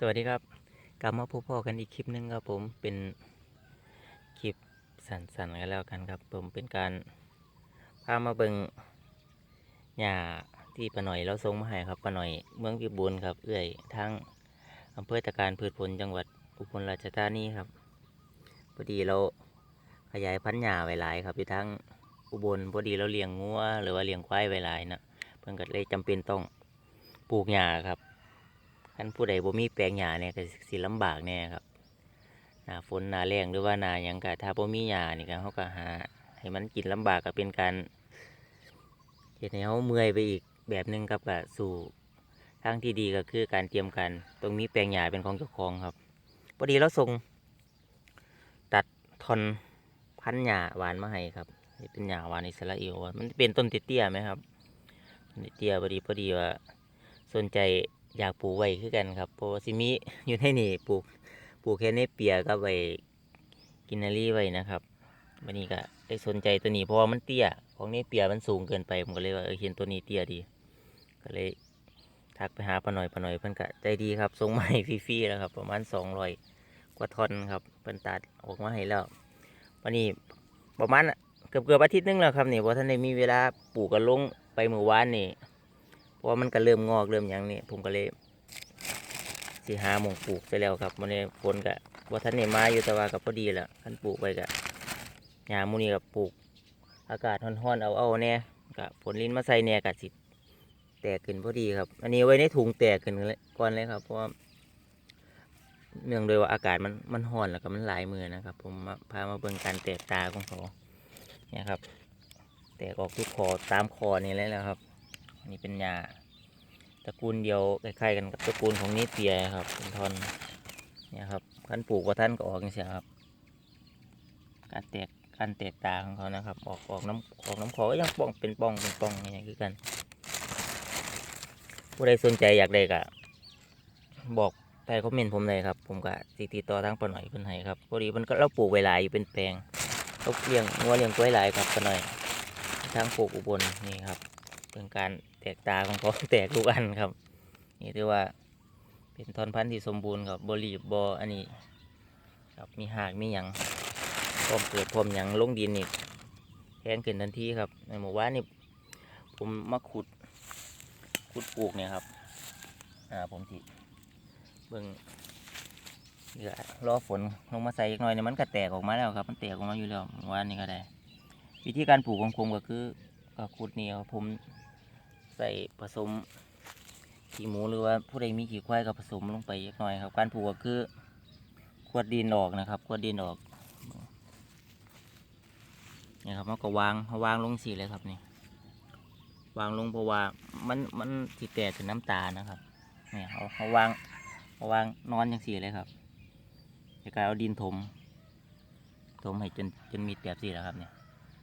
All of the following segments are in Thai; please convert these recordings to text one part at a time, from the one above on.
สวัสดีครับ กลับมาพบพ่อกันอีกคลิปหนึงครับผมเป็นคลิปสั้นๆกันแล้วกันครับ ผมเป็นการพามาเบิงหญ้าที่ปาหน่อยเราส่งมาให้ครับปาหน่อยเมืองพิบูลครับ เอื้อยทางอำเภอตะการพืชผลจังหวัดอุบลราชธานีครับพอดีเราขยายพันธุ์หญ้าไว้หลายครับอยู่ทางอุบลพอดีเราเลี้ยงงัวหรือว่าเลี้ยงควายไว้หลายนะเพิ่นก็เลยจำเป็นต้องปลูกหญ้าครับ ท่านผู้ใดบ่มีแปลงหญ้าเนี่ยก็สิลำบากแน่ครับหน้าฝนหน้าแล้งหรือว่าหน้าหยังก็ถ้าบ่มีหญ้านี่ก็เฮาก็หาให้มันกินลำบากก็เป็นการเฮ็ดให้เฮาเมื่อยไปอีกแบบหนึงครับก็สู่ทางที่ดีก็คือการเตรียมการตรงนี้แปลงหญ้าเป็นของเจ้าของครับพอดีเราส่งตัดทอนพันหญ้าหวานมาให้ครับนี่เป็นหญ้าหวานอิสราเอลมันเป็นต้นเตี้ยๆไหมครับเตี้ยพอดีพอดีว่าสนใจ อยากปลูกไว้คือกันครับเพราะว่าซิมิอยู่ในนี่ปลูกปลูกแค่เนเปียกับไว้กินนารีไว้นะครับวันนี้ก็ได้สนใจตัวนี้เพราะว่ามันเตี้ยของเนเปียมันสูงเกินไปผมก็เลยว่าเออเห็นตัวนี้เตี้ยดี ก็เลยทักไปหาปาหน่อยปาหน่อยเพิ่อนก็ใจดีครับส่งมาให้ฟรีๆแล้วครับ ประมาณ200กว่าท่อนครับเพิ่อนตัดออกมาให้แล้ววันนี้ประมาณเกือบเกือบอาทิตย์หนึงแล้วครับนี่เพราะท่านได้มีเวลาปลูกกันลงไปเมื่อวานนี่ ราะมันก็เริ่มงอกเริ่มหยังนี่ผมก็เลยสิหาหมองปลูกไปแล้วครับมันนี้ฝนก็ว่าท่านนี่มาอยู่แต่ว่าก็พอดีแหละท่านปลูกไปก็หญ้ามูนี่ก็ปลูก อากาศร้อนๆเอาเอาๆแน่ก็ผลลิ้นมาใส่แน่ก็สิแตกขึ้นพอดีครับ อันนี้ไว้ในถุงแตกขึ้นเลยก่อนเลยครับ เพราะเนื่องโดยว่าอากาศมันมันร้อนแล้วก็มันหลายมือนะครับ ผมมาพามาเบิ่งการแตกตาของเขาเนี่ยครับ แตกออกทุกคอตามคอนี่เลยแหละครับ นนี้เป็นหญ้าตระกูลเดียวคล้ายๆกันกับตระกูลของนิเปียครับเป็นทอนเนี่ยครับขั้นปลูกว่าท่านก็ออกอย่างเสียครับ การแตกการแตกตาของเขานะครับ ออกออกน้ำออกน้ำคอก็ยังป่องเป็นป่องเป็นป่องอย่างนี้คือกัน ผู้ใดสนใจอยากได้ก็บอกใต้คอมเมนต์ผมเลยครับ ผมก็ติดต่อทางปาหน่อยเพิ่นให้ครับพอดีมันก็เราปลูกไว้หลายอยู่เป็นแปลงเราเลี้ยงงัวเลี้ยงกล้วยหลายครับปาหน่อยทางปลูกอุบลนี่ครับเป็นการ กตาของเขาแตกทุกอันครับ นี่ถือว่าเป็นทอนพันธุ์ที่สมบูรณ์ครับบรีบบออันนี้ครับมีหากมีหยังพร้อมเกิดพร้อมหยังลงดินนี่แทนขึ้นทันทีครับในหมู่บ้านนี่ผมมาขุดขุดปลูกเนี่ยครับอ่าผมที่เบิ่งเดี๋ยวรอฝนลงมาใส่อีกหน่อยเนี่ยมันก็แตกออกมาแล้วครับ มันแตกออกมาอยู่แล้วหมู่านนี่ก็ได้ วิธีการปลูกของผมก็คือก็ขุดนี่ครับผม ใส่ผสมขี้หมูหรือว่าผู้ใดมีขี้ควายก็ผสมลงไปเล็กน้อยครับ การปลูกก็คือขวดดินออกนะครับขวดดินออกนี่ครับมันก็วางเขาวางลงสีเลยครับนี่วางลงเพราะว่ามันมันสีแตกเป็นน้ำตาลนะครับนี่เขาเขาวางเขาวางนอนอย่างสีเลยครับจะกลายเอาดินถม ถมให้จนจนมีแบบสีแล้วครับเนี่ย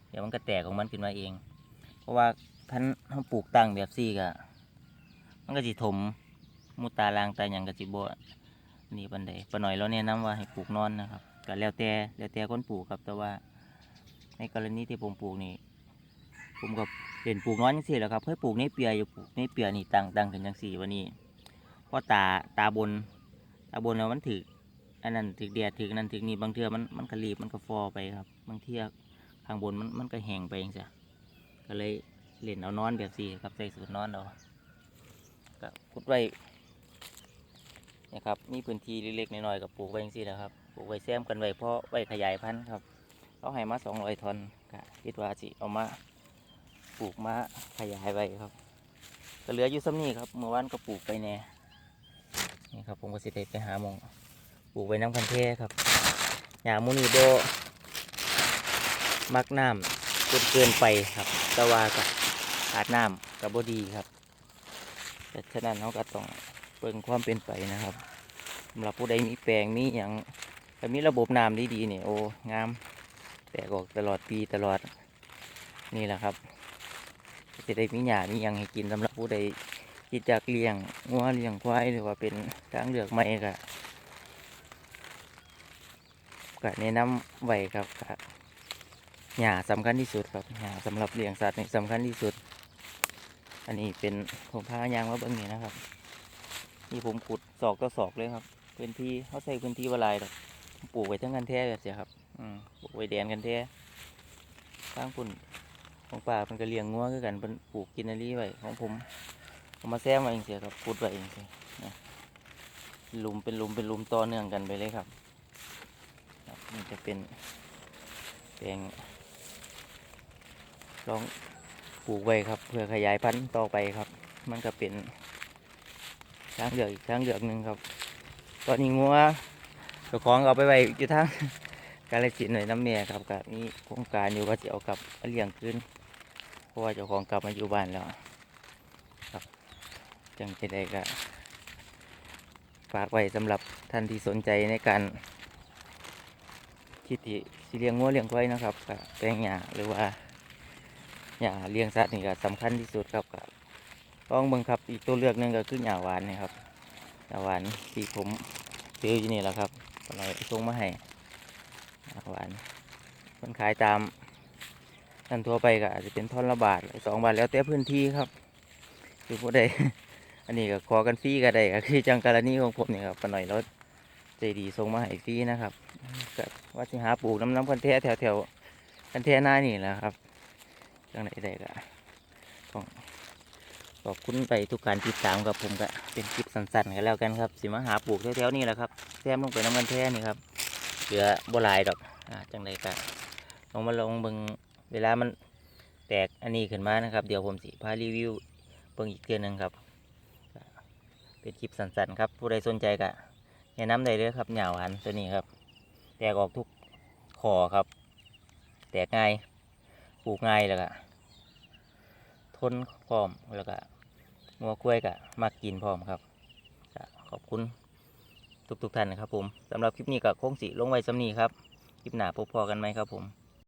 เดี๋ยวมันก็แตกของมันขึ้นมาเอง เพราะว่าพันเขาปลูกตั้งแบบซี่ก็มันก็สิถมมุตาลางตาอย่างกสิบนี่ปันใดปะหน่อยเราแนะนำว่าให้ปลูกนอนนะครับก็แล้วแต่แล้วแต่คนปลูกครับ แต่ว่า ในกรณีที่ผมปลูกนี่ผมก็เป็นปลูกนอนจังซี่แหละครับเพื่อปลูกในเปียอยู่ปลูกในเปียนี่ตั้งตั้งขึ้นจังซี่วันนี้เพราะตาตาบน ตาบนแล้วมันถึกอันนั้นถึกแดดถึกนั่นถึกนี่บางเทือมันมันก็รีบมันก็ฟอไปครับ บางเทือข้างบนมันมันก็แห้งไปเองจ้ะ ก็เลยเล่นเอานอนแบบสี่ครับใส่สูตรนอนเอาก็ขุดไว้นะครับมีพื้นที่เล็กๆน้อยๆกับปลูกไว้จังซี่นะครับปลูกไว้แซมกันไว้เพราะไว้ขยายพันธุ์ครับเขาให้มาสองร้อยทอนก็คิดว่าสิเอามาปลูกมาขยายไว้ครับ ก็เหลืออยู่ซ้ำนี้ครับเมื่อวานก็ปลูกไปแน่นี่ครับผมก็สิได้ไปหามองปลูกไว้น้ำคันเทครับหญ้ามูนีโบมักน้ำ จนเกินไปครับต่ว่าก็ขาดน้ำกับบดีครับแต่ฉะนั้นเราก็ต้องเบิ่งความเป็นไปนะครับสำหรับผู้ใดมีแปลงมีอย่างถ้ามีระบบน้ำดีๆเนี่ยโอ้งามแตกออกตลอดปีตลอดนี่แหละครับจะได้มีหญ้ามีหยังให้กินสำหรับผู้ใดคิดจากเลี้ยงงัวเลี้ยงควายหรือว่าเป็นทางเลือกใหม่ก็ก็แนะนำไว้ครับ หญ้าสำคัญที่สุดครับหญ้าสำหรับเลี้ยงสัตว์นี่สำคัญที่สุด อันนี้เป็นผมพายางมาเบิ่งนี่นะครับนี่ผมขุดศอกต่อศอกเลยครับพื้นที่เขาใส่พื้นที่วลายดอกปลูกไว้ทั้งกันแท้แบบเสียครับอืมปลูกไว้แดนกันแท้ทางปุ่นของป่ามันก็เลี้ยงงัวคือกันเป็นปลูกกินนารีไว้ของผมเอามาแซมไว้เองเสียครับขุดไว้เองเสียนะหลุมเป็นหลุมเป็นหลุมต่อเนื่องกันไปเลยครับนี่จะเป็นแปลง ลองปลูกไว้ครับ เพื่อขยายพันธุ์ต่อไปครับ มันก็เป็นทางเหลือกอีกทางเหลือกหนึ่งครับ ตอนนี้งัวเจ้าของเอาไปไว้อยู่ทางกาลสินหน่อยน้ำเมียครับกับมีโครงการอยู่ว่าจะเอากลับเลี้ยงคืนเพราะว่าเจ้าของกลับมาอยู่บ้านแล้วครับจังจะได้ก็ฝากไว้สำหรับท่านที่สนใจในการคิดที่เลี้ยงงัวเลี้ยงควายนะครับกับแปลงหญ้าหรือว่า หญ้าเลี้ยงสัตว์นี่ก็สำคัญที่สุดครับก็ลองเบิ่งครับอีกตัวเลือกหนึงก็คือหญ้าหวานนี่ครับหญ้าหวานที่ผมซื้ออยู่นี่แหละครับก็เลยส่งมาให้หญ้าหวานคนขายตามนั่นทั่วไปก็อาจจะเป็นท่อนละบาทสองบาทแล้วแต่พื้นที่ครับคือผู้ใดอันนี้ก็ขอกันฟรีก็ได้ก็คือจังการณีของผมนี่ครับปาหน่อยรถใจดีส่งมาให้ฟรีนะครับก็ว่าสิหาปลูกน้ำน้ำกันแท้แถวแถวกันแท้หน้านี่แหละครับ จังไหนได้ก็ต้องขอบคุณไปทุกการติดตามกับผมก็เป็นคลิปสั้นๆกันแล้วกันครับสิมาหาปลูกแถวๆนี่แหละครับแซมลงไปน้ำกันแท้นี่ครับเหลือบ่หลายดอกอ่าจังไดก็ลองมาลองเบิ่งเวลามันแตกอันนี้ขึ้นมานะครับ เดี๋ยวผมสิพารีวิวเบิ่งอีกเทื่อหนึงครับ เป็นคลิปสั้นๆครับ ผู้ใดสนใจก็แนะนำได้เลยครับเหญ้าหวานตัวนี้ครับ แตกออกทุกขอครับ แตกง่าย ปลูกง่ายแล้วก็ทนพร้อมแล้วก็งัวกล้วยก็มากินพร้อมครับขอบคุณทุกๆท่านนะครับผมสำหรับคลิปนี้ก็คงสิลงไว้สำนีครับคลิปหน้าพบพอกันไหมครับผม